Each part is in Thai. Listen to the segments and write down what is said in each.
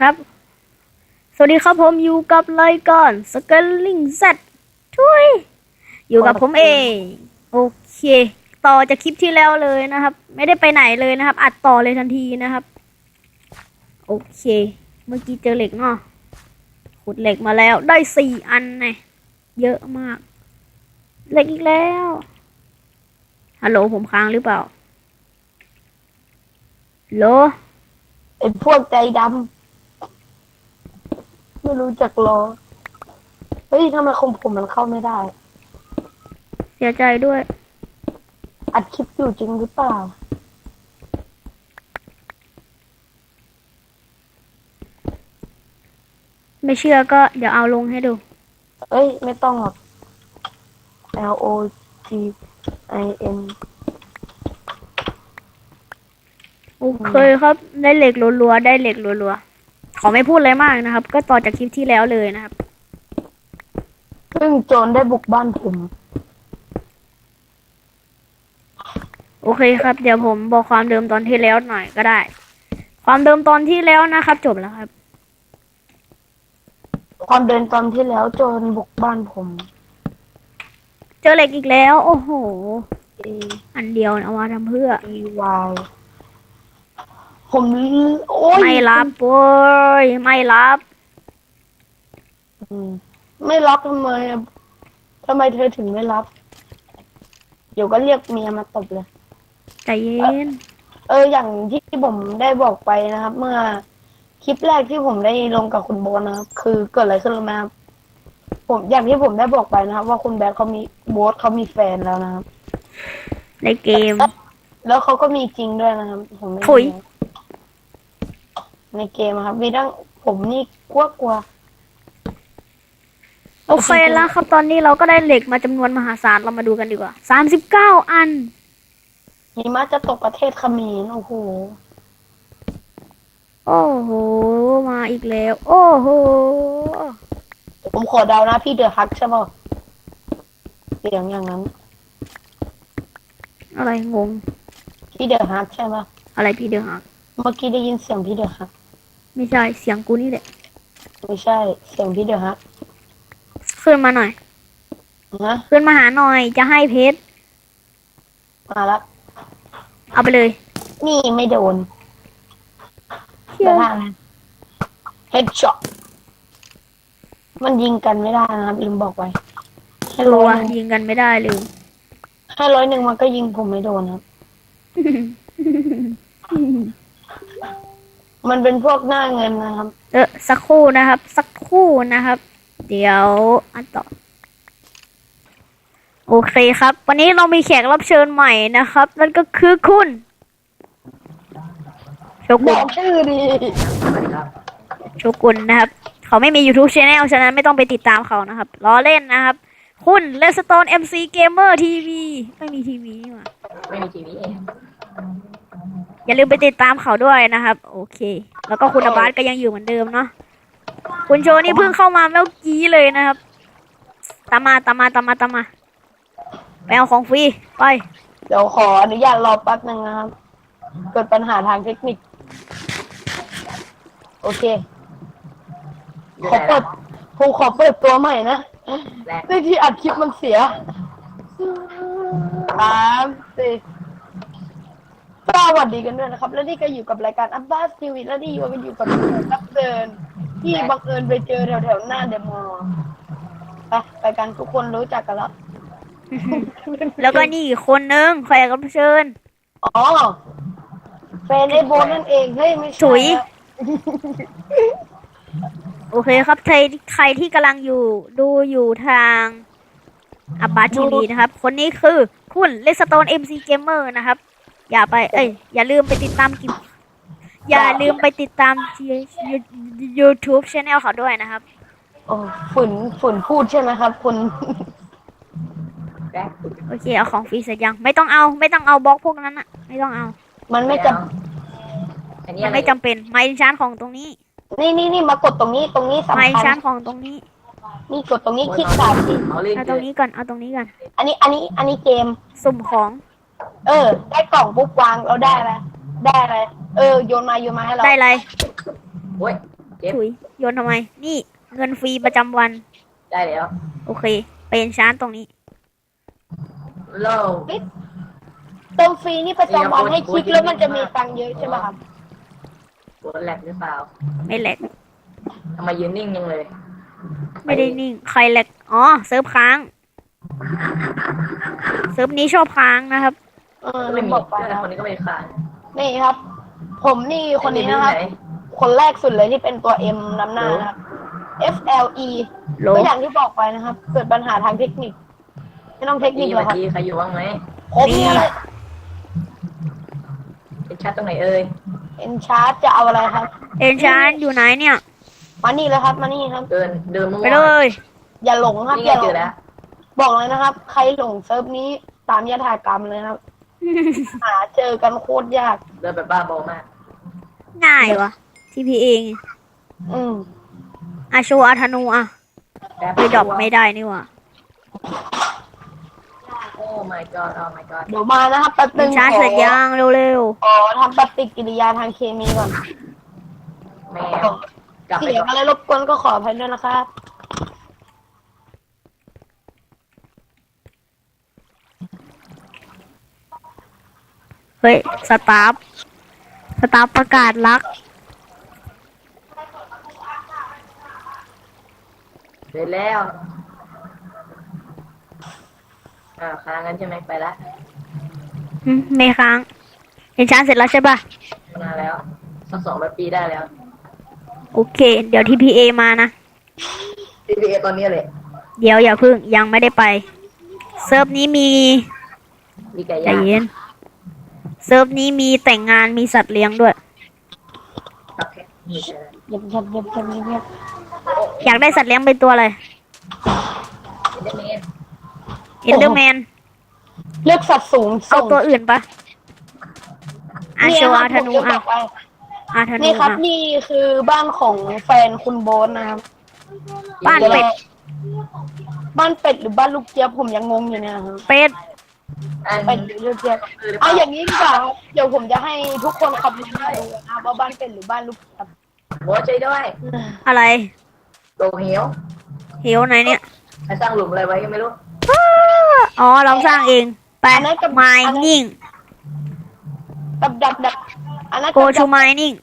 ครับ สวัสดีครับผมอยู่กับรายการสเกลลิงเซตทุยอยู่กับผมเอง โอเค ต่อจากคลิปที่แล้วเลยนะครับ ไม่ได้ไปไหนเลยนะครับ อัดต่อเลยทันทีนะครับ โอเค เมื่อกี้เจอเหล็กเนาะขุดเหล็กมาแล้วได้สี่อันไงเยอะมากเหล็กอีกแล้วฮัลโหลผมค้างหรือเปล่าฮัลโหลไอ้พวกใจดำ ไม่รู้จักรอ เฮ้ยทำไมคมผมมันเข้าไม่ได้ เสียใจด้วย อัดคลิปอยู่จริงหรือเปล่า ไม่เชื่อก็เดี๋ยวเอาลงให้ดู เอ้ย ไม่ต้องหรอก L O G I N โอเคครับ ได้เหล็กรัวๆได้เหล็กรัวๆข อไม่พูดอะไรมากนะครับ ก็ต่อจากคลิปที่แล้วเลยนะครับซึ่งโจรได้บุกบ้านผม โอเคครับ เดี๋ยวผมบอกความเดิมตอนที่แล้วหน่อยก็ได้ ความเดิมตอนที่แล้วนะครับ จบแล้วครับ ความเดินตอนที่แล้วโจรบุกบ้านผม เจอเหล็กอีกแล้ว โอ้โห A อันเดียวเอามาทำเพื่อ E Y ผมโอ้ยไม่รับโว้ยไม่รับอืมไม่รับทำไมอะทำไมเธอถึงไม่รับ เดี๋ยวก็เรียกเมียมาตบเลย ใจเย็นเออ อย่างที่ผมได้บอกไปนะครับ เมื่อคลิปแรกที่ผมได้ลงกับคุณโบทนะครับ คือเกิดอะไรขึ้นรู้ไหมครับ ผมอย่างที่ผมได้บอกไปนะครับ ว่าคุณแบทเขามีโบทเขามีแฟนแล้วนะครับ ในเกม แล้วเขาก็มีจริงด้วยนะครับผมไม่ถุย รู้ ในเกมอะครับ มีทั้งผมนี่กลัวกลัวโอเคแล้วครับตอนนี้เราก็ได้เหล็กมาจำนวนมหาศาลเรามาดูกันดีกว่าสามสิบเก้าอัน หิมะจะตกประเทศเขมรโอ้โหโอ้โห มาอีกแล้ว โอ้โห ผมขอเดานะพี่เดือฮักใช่ป่ะเสียงอย่างนั้น อะไรงง พี่เดือฮักใช่ป่ะอะไรพี่เดือหัก เมื่อกี้ได้ยินเสียงพี่เดือฮัก ไม่ใช่เสียงกูนี่แหละไม่ใช่ เสียงพี่เดือฮักขึ้นมาหน่อยนะขึ้นมาหาหน่อยจะให้เพชรมาละเอาไปเลยนี่ไม่โดนเชี่ยแต่ถ้าเฮดช็อตมันยิงกันไม่ได้นะครับลืมบอกไว้ให้ตัร้วอยหนึ่งยิงกันไม่ได้เลย ให้ร้อยหนึ่งมันก็ยิงผมไม่โดนครับ มันเป็นพวกหน้าเงินนะครับ เออสักครู่นะครับ สักครู่นะครับ เดี๋ยวอันต่อ โอเคครับ วันนี้เรามีแขกรับเชิญใหม่นะครับ นั่นก็คือคุณโชบกุอนกชื่อดีโชกุนนะครับ เขาไม่มี YouTube Channel ฉะนั้นไม่ต้องไปติดตามเขานะครับล้อเล่นนะครับ คุณเลสโตน MC Gamer TV ไม่มีทีวีนี่หว่า ไม่มีทีวีเอง อย่าลืมไปติดตามเขาด้วยนะครับ โอเค แล้วก็คุณอาบาสก็ยังอยู่เหมือนเดิมเนาะคุณโชนี่เพิ่งเข้ามาเมื่อกี้เลยนะครับตามมาตามมาตามมาตามมาไปเอาของฟรีไปเดี๋ยวขออนุญาตรอแป๊บหนึ่งนะครับ เกิดปัญหาทางเทคนิค โอเค ขอเปิดผมขอเปิดตัวใหม่นะแรกในที่อัดคลิปมันเสียสามสี่ สวัสดีกันด้วยนะครับ และนี่ก็อยู่กับรายการอัพบ้าสทีวีและนี่อยู่กันอยู่กับรับเดิน ที่บังเอิญไปเจอแถวแถวๆหน้าเดอะมอลล์ไปไปกันทุกคนรู้จักกันแล้วแล้วก็นี่อีกคนนึงแขกรับเชิญอ๋อแฟนไอ้โบทนั่นเองเฮ้ยไม่ใช่ถุยนะโอเคครับใครใครที่กำลังอยู่ดูอยู่ทางอับบาทีวีนะครับ คนนี้คือคุณเลสโตน MC Gamer นะครับ อย่าไป เอ้ย อย่าลืมไปติดตามกิมอย่าลืมไปติดตาม YouTube Channel เขาด้วยนะครับ โอ้ฝืนฝืนพูดใช่ไหมครับ คุณแรกโอเค เอาของฟรีเสร็จยัง ไม่ต้องเอา ไม่ต้องเอาบล็อกพวกนั้นอะไม่ต้องเอา มันไม่จอันนี้มันอะไรไม่จำเป็น ไม้ชานของตรงนี้ำนี่นี่นี่มากดตรงนี้ตรงนี้ไม้สำคัชานญของตรงนี้ นี่กดตรงนี้คลิกสามทีเอาเล่นเอาตรงนี้ก่อน เอาตรงนี้ก่อน อันนี้อันนี้อันนี้เกมสุ่มของ เออ ได้กล่องปุ๊บวางเราได้อะไรได้อะไรเออโยนมาโยนมาให้เราได้อะไรโอ้ยก็บถุยโยนทำไม นี่เงินฟรีประจำวัน ได้แล้วโอเคเป็นชานตรงนี้โลเติมฟรีนี่ประจำวันให้คลิกแล้วมันจะมีตังค์เยอะใช่ไหมครับปวดแหลกหรือเปล่าไม่แหลกทำไมยืนนิ่งยังเลยไม่ได้นิ่งใครแหลกอ๋อเซิร์ฟค้างเซิร์ฟนี้ชอบค้างนะครับ เออก็ลืไม่มมีบอกไปแต่นะคนนี้ก็ไม่ได้ขาดนี่ครับ ผมนี่คนนี้นะครับไหคนแรกสุดเลยที่เป็นตัว M นำหน้านะครับ F L E โลก็อย่างที่บอกไปนะครับ เกิดปัญหาทางเทคนิค ไม่ต้องเทคนินี่คหรเมื่อกอครับกี้ใครอยู่บ้างไหมผมนี่แหละเป็นชัดตรงไหนเอ่ยเอ็นชาร์จจะเอาอะไรครับ เอ็นชานอยู่ไหนเนี่ย มานี่เลยครับมานี่ครับ เดินเดินมั่วไปเลยอย่าหลงครับนี่อไงย่าหลเจองแล้วบอกเลยนะครับ ใครหลงเซิร์ฟนี้ตามยถากรรมเลยครับ หาเจอกันโคตรยาก เดินแบบบ้าบอมาก ง่ายวะ TPA ไงอืมอาโชว์อาธนูอะแป๊บไปดรอปไม่ได้นี่หว่าโอ้ my god โอ้ my god เดี๋ยวมานะครับแป๊บนึเอ็นงชานขอเสร็จยังเร็วขอทำปฏิกิริยาทางเคมีก่อนแมวกลับไปเสียงก่อน อะไรรบกวนก็ขออภัยด้วยนะครับ เฮ้ย สตาฟ สตาฟประกาศรัก เสร็จแล้วอ่าค้างกันใช่ไหมไปละอืมไม่ค้างเอ็นชานเสร็จแล้วใช่ปะนานแล้วสักสองร้อยปีได้แล้ว โอเค เดี๋ยว TPA มานะ PPA ตอนนี้เลยเดี๋ยวอย่าพึ่งยังไม่ได้ไป เซิร์ฟนี้มีมีไก่ใจย่างเย็น เซิร์ฟนี้มีแต่งงานมีสัตว์เลี้ยงด้วยโอเคมีเจอเย็บเย็บเย็บเย็บเย็บอยากได้สัตว์เลี้ยงเป็นตัวอะไรเดนเมนเอนเดอร์แมนเลือกสัตว์สูงเอาส่งตัวอื่นปะอานี่โชคว์รับอาธนูผมจะบอะอกว่าอาธนูนี่ครับอะ นี่คือบ้านของแฟนคุณโบ๊ทนะครับบ้านเป็ด บ้านเป็ดหรือบ้านลูกเจี๊ยบผมยังงงอยู่เนี่ยครับเป็ด อันเป็ดหรือลูกเจี๊ยบเอาอย่างนี้ดีกว่าครับเดี๋ยวผมจะให้ทุกคนคอมเมนต์มาดูนะครับว่าบ้านเป็ดหรือบ้านลูกเจี๊ยบโบทช่วยด้วยอะไรโตเหียวเหวไหนเนี่ยใครสร้างหลุมอะไรไว้ก็ไม่รู้อ๋อเราสร้างเองไป mining ดับดับดับอันนั้น go กับ to mining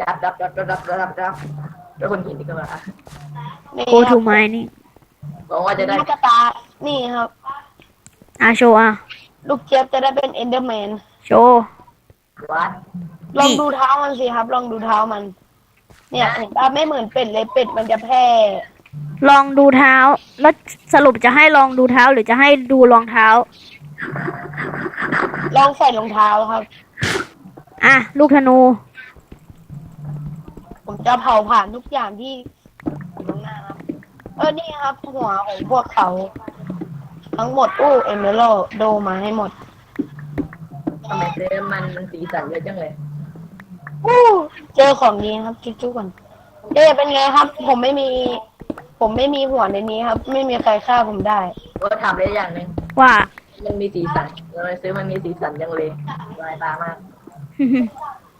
ดับดับดับดับดับดับดับแล้วคนหินนี่ก็มานี่ go ค to รับ mining บอกว่าจะได้ ลูกตานี่ครับ อาโชว์อะ ลูกเจี๊ยบจะได้เป็นเอนเดอร์แมน โชว์วัดลองดูเท้ามันสิครับ ลองดูเท้ามัน เนี่ยเห็นปะไม่เหมือนเป็ดเลยเป็ดมันจะแพร่ลองดูเท้า แล้วสรุปจะให้ลองดูเท้าหรือจะให้ดูรองเท้า ลองใส่รองเท้าครับ อะ ลูกธนู ผมจะเผาผ่านทุกอย่างที่อยู่ข้างหน้าครับ เออนี่ครับหัวของพวกเขา ทั้งหมดอู้เอเมอรัลโดมาให้หมดทำไมเสื้อมันมันสีสันเยอะจังเลยอู้เจอของดีครับจุ๊จุ๊ก่อนเจ๊เป็นไงครับ ผมไม่มี ผมไม่มีหัวในนี้ครับ ไม่มีใครฆ่าผมได้ก็ทำได้อย่างหนึ่งว่ามันมีสีสันเราไปซื้อมันมีสีสันจังเลยลายตามาก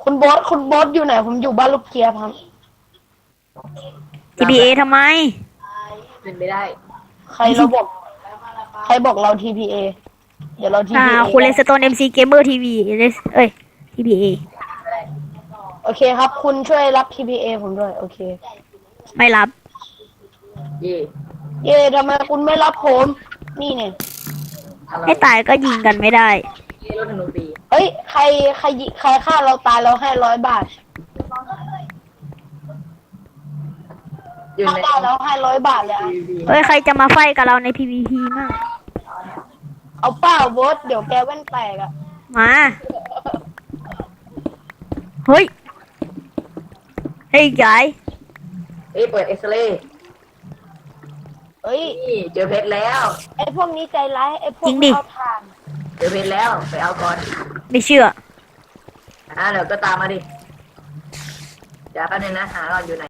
คุณโบอสคุณโบอสอยู่ไหน ผมอยู่บ้านลูกเกียบครับ TPA ทำไม เป็นไม่ได้ ใครเราบอกใค รบอกเรา TPA เดี๋ยวเรา อ่า TPA คุณเลสโตน MC Gamer TV เอ้ย TPA ไม่ได้โอเคครับ คุณช่วยรับ TPA ผมด้วย โอเค ไม่รับยี่เย่ทำไมคุณไม่รับผม นี่เนี่ย อะไรให้ตายก็ยิงกันไม่ได้ยี่รถธนูปีเฮ้ย ใครใครยิใครฆ่าเราตายเราให้ร้อยบาทอยู่ฆ่าใน ได้เราให้ร้อยบาทเลยอะทีวีเฮ้ย ใครจะมาไฟกับเราใน PVP มั่ง เอาเป้าโบสเดี๋ยวแกแว่นแตกอะมา เฮ้ย เฮ้ยยายเอ้ยเปิดเอ็กซเรย์เฮ้ยนี่เจอเพชรแล้ว ไอพวกนี้ใจร้ายไอพวกจริงดิเอาทานเจอเพชรแล้วไปเอาก่อนไม่เชื่อ อ่าเดี๋ยวก็ตามมาดิเดี๋ยวแป๊บนึงนะหาก่อนอยู่ไหน